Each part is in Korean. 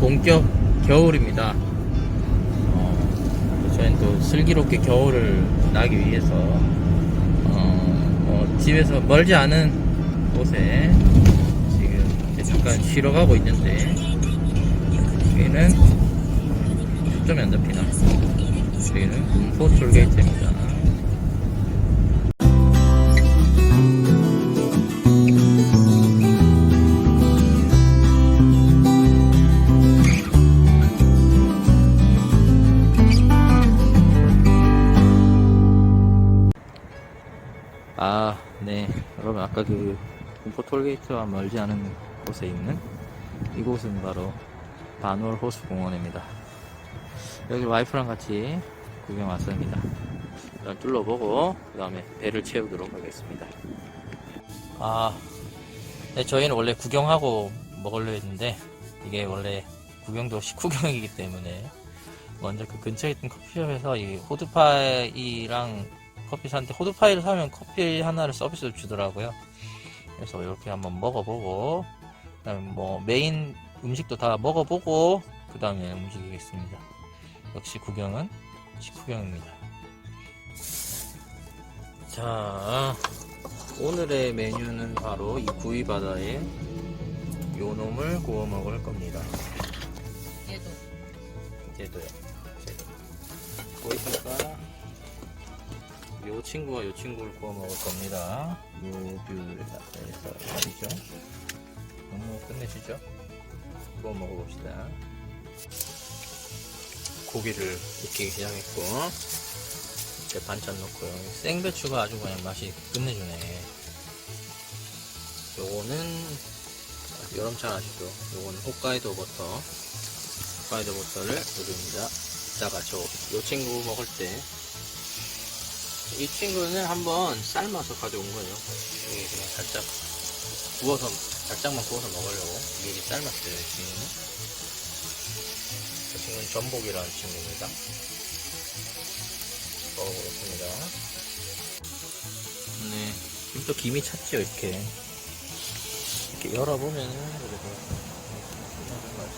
본격 겨울입니다. 어, 저희는 또 슬기롭게 겨울을 나기 위해서 어, 어, 집에서 멀지 않은 곳에 지금 잠깐 쉬러 가고 있는데 여기는 초점이 안 잡히나? 여기는 군포 톨게이트입니다. 아까 그 군포 톨게이트와 멀지 않은 곳에 있는 이곳은 바로 반월 호수 공원입니다. 여기 와이프랑 같이 구경 왔습니다. 일단 둘러보고, 그 다음에 배를 채우도록 하겠습니다. 아, 네, 저희는 원래 구경하고 먹으려 했는데, 이게 원래 구경도 식후경이기 때문에, 먼저 그 근처에 있던 커피숍에서 이 호두파이랑 커피 사는데 호두파이를 사면 커피 하나를 서비스로 주더라고요. 그래서 이렇게 한번 먹어보고 그다음에 뭐 메인 음식도 다 먹어보고 그 다음에 움직이겠습니다. 역시 구경은 식후경입니다. 자 오늘의 메뉴는 바로 이 구이바다에 요놈을 구워 먹을 겁니다. 얘도 얘도요. 얘도. 보이십니까? 요 친구와 요 친구를 구워 먹을 겁니다. 요 뷰를 해서 말이죠. 너무 끝내시죠? 구워 먹어봅시다. 고기를 익히기 시작했고, 이제 반찬 넣고요. 생배추가 아주 그냥 맛이 끝내주네. 요거는 여름찬 아시죠? 요거는 홋카이도 버터. 홋카이도 버터를 누릅니다. 이따가 저, 요 친구 먹을 때, 이 친구는 한번 삶아서 가져온 거예요. 여기 그냥 살짝 구워서, 살짝만 구워서 먹으려고 미리 삶았어요, 이 친구는. 이 친구는 전복이라는 친구입니다. 먹어보겠습니다. 네. 지금 또 김이 찼죠, 이렇게. 이렇게 열어보면은, 그래도,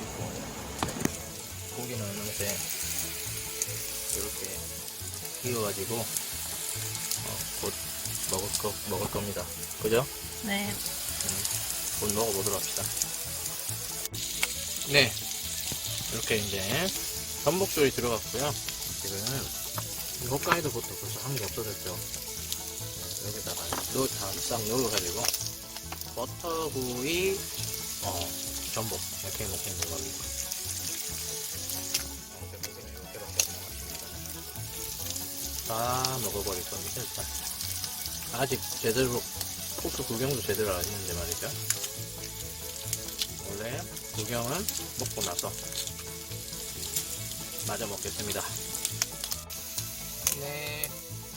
있고. 고기는 이렇게 이렇게 익어가지고 거 먹을 겁니다. 그죠? 네 음, 곧 먹어보도록 합시다. 네, 이렇게 이제 전복조리 들어갔고요. 지금 이 홋카이도부터 벌써 한게 없어졌죠. 네, 여기다가 또다싹 넣어가지고 버터구이, 어, 전복 이렇게 있는 겁니다. 다 먹어버릴 겁니다. 일단. 아직 제대로 포크 구경도 제대로 안 했는데 말이죠. 원래 구경은 먹고 나서 마저 먹겠습니다. 네,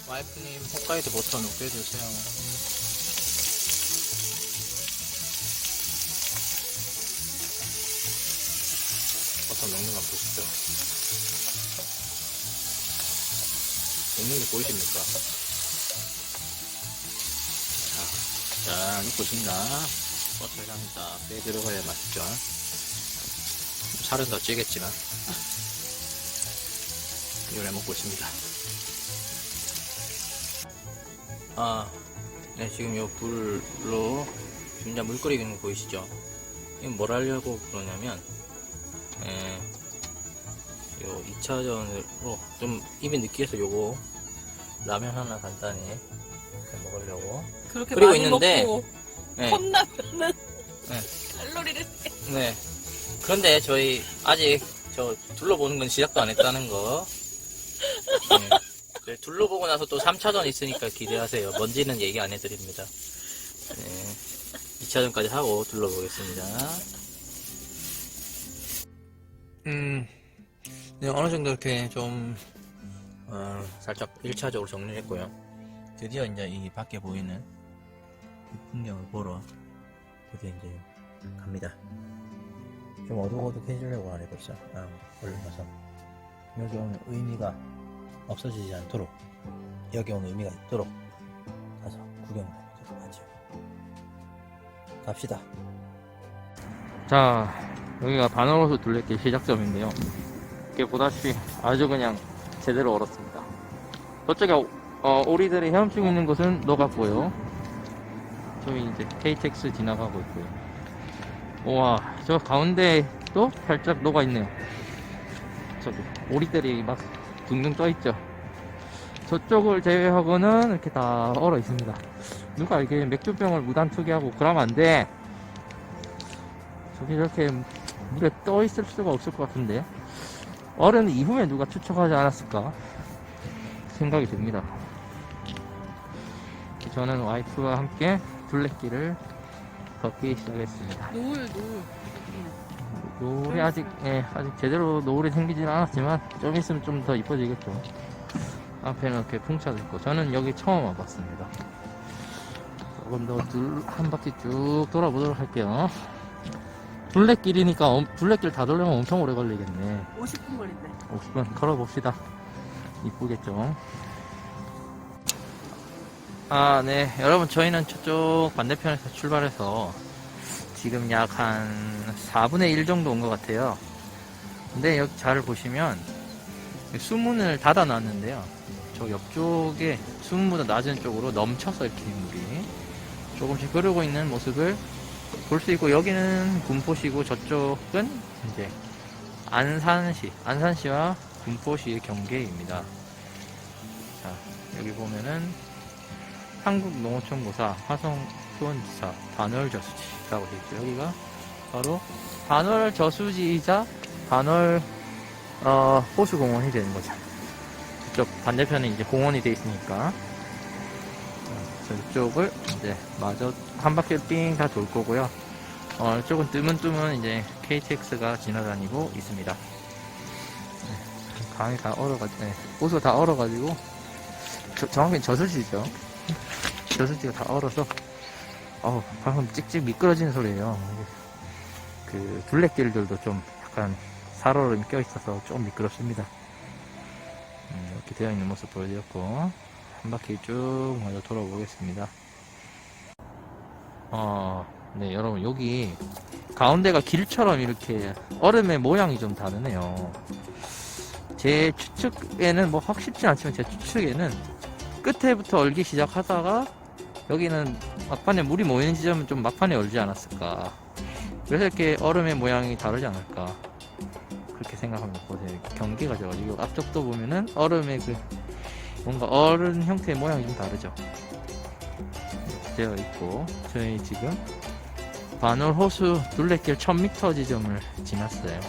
와이프님 홋카이도 버터 넣게 해주세요. 버터 넣는 거 보시죠. 먹는 게 보이십니까? 자, 자, 넣고 있습니다. 버터 향이 딱배 들어가야 맛있죠. 살은 더 찌겠지만. 해 먹고 있습니다. 아, 네, 지금 요 불로 지금 이제 물 끓이는 거 보이시죠? 이건 뭘 하려고 그러냐면, 에, 요 2차전으로 좀 입이 느끼해서 요거 라면 하나 간단히 먹으려고. 그렇게 그리고 많이 있는데, 먹고 네, 컵라면은 네. 칼로리를 네. 그런데 저희 아직 저 둘러보는 건 시작도 안 했다는 거. 네. 저희 둘러보고 나서 또 3차전 있으니까 기대하세요. 뭔지는 얘기 안 해드립니다. 네. 2차전까지 하고 둘러보겠습니다. 음, 네, 어느 정도 이렇게 좀, 어, 살짝 1차적으로 정리를 했고요. 드디어 이제 이 밖에 보이는 이 풍경을 보러 드디어 이제 갑니다. 좀 어둑어둑해지려고 하네 벌써. 아, 얼른 가서 여기 오는 의미가 없어지지 않도록 여기 오는 의미가 있도록 가서 구경을 해보도록 하죠. 갑시다. 자, 여기가 반월호수 둘레길 시작점인데요. 이렇게 보다시피 아주 그냥 제대로 얼었습니다. 저쪽에 어, 오리들이 헤엄치고 있는 곳은 녹았고요. 저기 이제 KTX 지나가고 있고요. 우와, 저 가운데도 살짝 녹아 있네요. 저기 오리들이 막 둥둥 떠 있죠. 저쪽을 제외하고는 이렇게 다 얼어 있습니다. 누가 이게 맥주병을 무단 투기하고 그러면 안 돼. 저기 저렇게 물에 떠 있을 수가 없을 것 같은데. 얼은 이후에 누가 추척하지 않았을까 생각이 듭니다. 저는 와이프와 함께 둘레길을 걷기 시작했습니다. 노을 노을. 노을이 아직 예, 아직 제대로 노을이 생기지는 않았지만 좀 있으면 좀 더 이뻐지겠죠. 앞에는 이렇게 풍차도 있고 저는 여기 처음 와봤습니다. 조금 더한 바퀴 쭉 돌아보도록 할게요. 둘레길이니까 엄- 둘레길 다 돌려면 엄청 오래 걸리겠네. 50분 걸린대. 50분 걸어봅시다. 이쁘겠죠? 아, 네. 여러분, 저희는 저쪽 반대편에서 출발해서 지금 약 한 4분의 1 정도 온 것 같아요. 근데 여기 잘 보시면 수문을 닫아 놨는데요. 저 옆쪽에 수문보다 낮은 쪽으로 넘쳐서 이렇게 물이 조금씩 흐르고 있는 모습을 볼 수 있고 여기는 군포시고 저쪽은 이제 안산시, 안산시와 군포시의 경계입니다. 자, 여기 보면은 한국농어촌고사 화성수원지사 반월저수지라고 되어 있죠. 여기가 바로 반월 저수지이자 반월 어, 호수공원이 되는 거죠. 이쪽 반대편에 이제 공원이 되어 있으니까 자, 저쪽을 이제 마저 한 바퀴 삥 다 돌 거고요. 어, 이쪽은 뜨문뜨문 이제 KTX가 지나다니고 있습니다. 네, 강이 다 얼어가지고, 네, 호수가 다 얼어가지고, 저, 정확히 저수지죠. 저수지가 다 얼어서, 어우, 방금 찍찍 미끄러지는 소리예요. 그, 둘레길들도 좀 약간 살얼음이 껴있어서 좀 미끄럽습니다. 음, 이렇게 되어 있는 모습 보여드렸고, 한 바퀴 쭉 먼저 돌아보겠습니다. 어, 네, 여러분, 여기 가운데가 길처럼 이렇게 얼음의 모양이 좀 다르네요. 제 추측에는 뭐 확실치 않지만 제 추측에는 끝에부터 얼기 시작하다가 여기는 막판에 물이 모이는 지점은 좀 막판에 얼지 않았을까. 그래서 이렇게 얼음의 모양이 다르지 않을까. 그렇게 생각합니다. 보세요. 경계가 져가지고 앞쪽도 보면은 얼음의 그 뭔가 얼음 형태의 모양이 좀 다르죠. 되어 있고 저희 지금 반월 호수 둘레길 1000m 지점을 지났어요.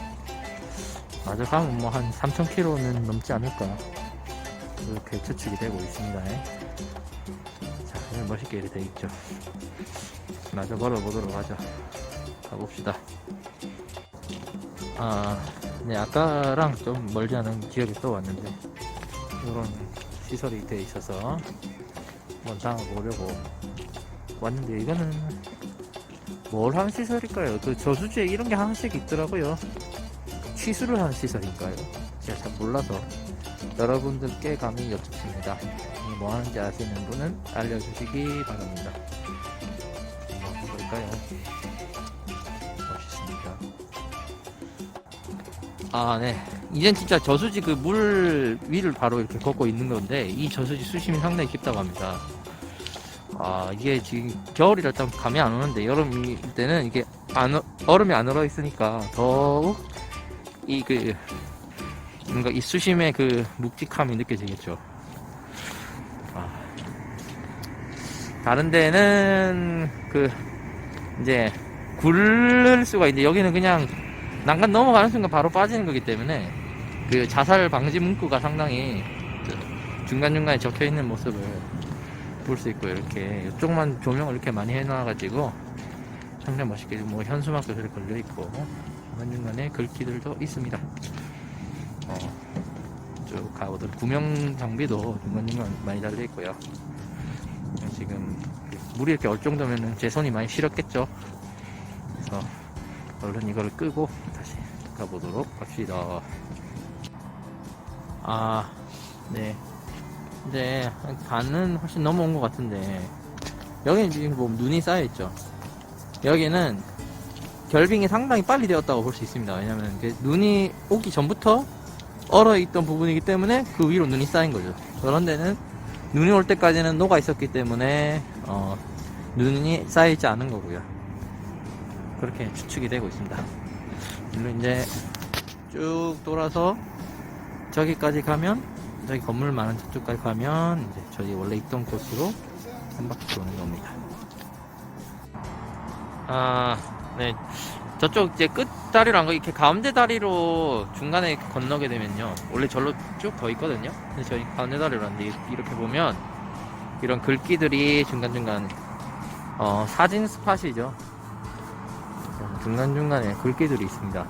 마저 가면 뭐 한 3000km는 넘지 않을까. 이렇게 추측이 되고 있습니다. 자, 여기 멋있게 이렇게 돼 있죠. 마저 걸어보도록 하죠. 가봅시다. 아, 네, 아까랑 좀 멀지 않은 지역에 또 왔는데, 이런 시설이 돼 있어서 한번 담아보려고 왔는데, 이거는 뭘한 시설일까요? 그 저수지에 이런 게 하나씩 있더라고요. 취수를 한 시설인가요? 제가 잘 몰라서 여러분들께 감히 여쭙습니다. 이 뭐 하는지 아시는 분은 알려주시기 바랍니다. 뭐 볼까요? 멋있습니다. 아, 네. 이젠 진짜 저수지 그 물 위를 바로 이렇게 걷고 있는 건데, 이 저수지 수심이 상당히 깊다고 합니다. 아, 이게 지금 겨울이라 좀 감이 안 오는데, 여름일 때는 이게 안, 얼- 얼음이 안 얼어 있으니까 더욱 이 그, 뭔가 이 수심의 그 묵직함이 느껴지겠죠. 아. 다른 데는 그, 이제, 굴을 수가 있는데, 여기는 그냥 난간 넘어가는 순간 바로 빠지는 거기 때문에, 그 자살 방지 문구가 상당히 그 중간중간에 적혀 있는 모습을 볼 수 있고, 이렇게, 이쪽만 조명을 이렇게 많이 해놔가지고, 상당히 멋있게, 뭐, 현수막도 저렇게 걸려 있고, 중간중간에 글귀들도 있습니다. 어, 쭉 가보도록 구명 장비도 중간중간 많이 달려 있고요. 지금 물이 이렇게 얼 정도면은 제 손이 많이 시렸겠죠. 그래서 얼른 이걸 끄고 다시 가보도록 합시다. 아, 네. 이제 반은 훨씬 넘어온 것 같은데 여기는 지금 뭐 눈이 쌓여 있죠. 여기는 결빙이 상당히 빨리 되었다고 볼 수 있습니다. 왜냐면 눈이 오기 전부터 얼어 있던 부분이기 때문에 그 위로 눈이 쌓인 거죠. 저런 데는 눈이 올 때까지는 녹아 있었기 때문에 어, 눈이 쌓이지 않은 거고요. 그렇게 추측이 되고 있습니다. 일로 이제 쭉 돌아서 저기까지 가면 저기 건물 많은 저쪽까지 가면 이제 저희 원래 있던 곳으로 한 바퀴 도는 겁니다. 아, 네. 저쪽 이제 끝 다리로 안 가, 이렇게 가운데 다리로 중간에 건너게 되면요. 원래 절로 쭉 더 있거든요. 근데 저희 가운데 다리로 왔는데 이렇게 보면 이런 글귀들이 중간중간, 어, 사진 스팟이죠. 중간중간에 글귀들이 있습니다.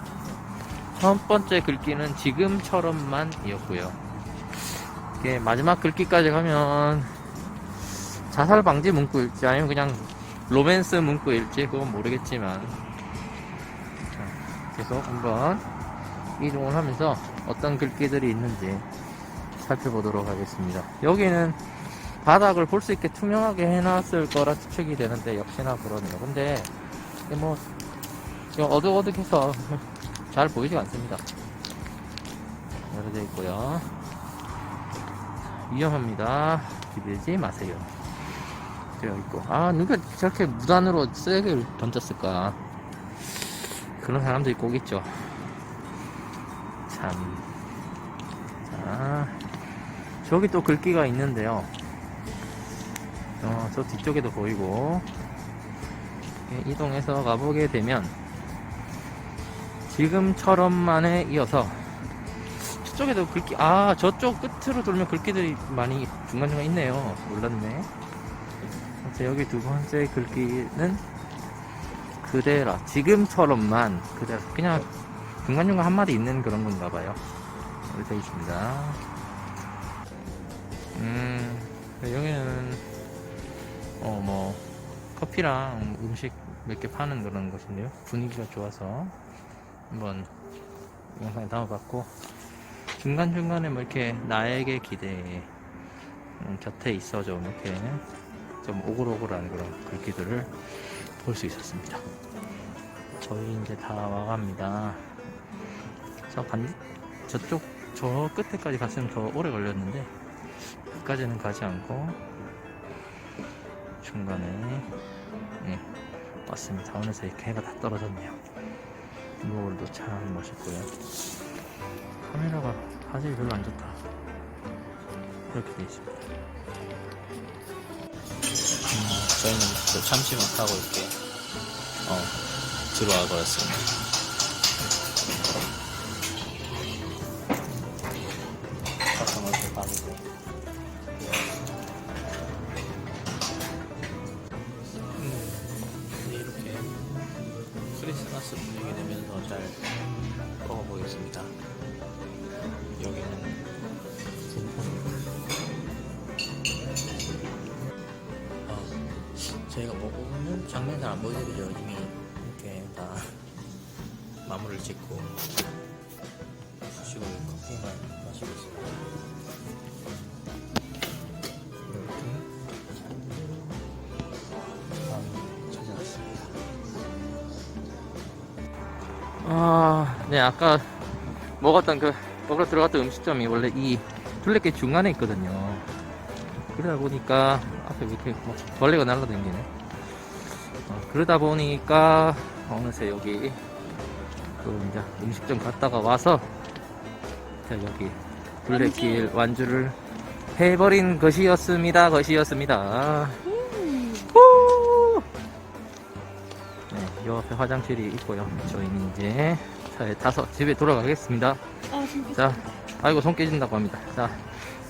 첫 번째 글귀는 지금처럼만 이었고요. 이게 마지막 글귀까지 가면 자살 방지 문구일지 아니면 그냥 로맨스 문구일지 그건 모르겠지만 자, 계속 한번 이동을 하면서 어떤 글귀들이 있는지 살펴보도록 하겠습니다. 여기는 바닥을 볼 수 있게 투명하게 해놨을 거라 추측이 되는데 역시나 그러네요. 근데 뭐 어둑어둑해서 잘 보이지 않습니다. 이렇게 있고요. 위험합니다. 기대지 마세요. 되어 있고. 아, 누가 저렇게 무단으로 쓰레기를 던졌을까? 그런 사람들이 꼭 있죠. 참. 자, 저기 또 글귀가 있는데요. 어, 저 뒤쪽에도 보이고. 이렇게 이동해서 가보게 되면, 지금처럼만에 이어서, 저쪽에도 글귀, 아, 저쪽 끝으로 돌면 글귀들이 많이 중간중간 있네요. 몰랐네. 자, 여기 두 번째 글귀는 그대라. 지금처럼만 그대라. 그냥 중간중간 한마디 있는 그런 건가 봐요. 이렇게 있습니다. 음, 여기는, 어, 뭐, 커피랑 음식 몇 개 파는 그런 곳인데요. 분위기가 좋아서 한번 영상에 담아봤고, 중간중간에 뭐 이렇게 나에게 기대, 음, 곁에 있어줘. 이렇게 좀 오글오글한 그런 글귀들을 볼 수 있었습니다. 저희 이제 다 와갑니다. 저 반, 저쪽, 저 끝에까지 갔으면 더 오래 걸렸는데, 끝까지는 가지 않고, 중간에, 예, 왔습니다. 어느새 이렇게 해가 다 떨어졌네요. 노을도 참 멋있고요. 카메라가 화질이 별로 안 좋다. 이렇게 돼 있습니다. 음, 저희는 또 잠시만 타고 이렇게 어, 들어와 버렸습니다. 가끔 어디 빠지고. 장면 잘 안 보여드리죠. 이미 이렇게 다 마무리를 짓고 수식을 커피만 마시고 있습니다. 이렇게 밤이 찾아왔습니다. 아, 네, 아까 먹었던 그, 먹으러 들어갔던 음식점이 원래 이 둘레길 중간에 있거든요. 그러다 보니까 앞에 이렇게 뭐 벌레가 날라다니네. 어, 그러다 보니까 어느새 여기 또 이제 음식점 갔다가 와서 자, 여기 둘레길 완주를 해버린 것이었습니다. 것이었습니다. 후! 네, 요 앞에 화장실이 있고요. 저희는 이제 차에 타서 집에 돌아가겠습니다. 아. 자, 아이고 손 깨진다고 합니다. 자,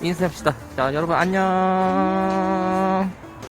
인사합시다. 자, 여러분 안녕.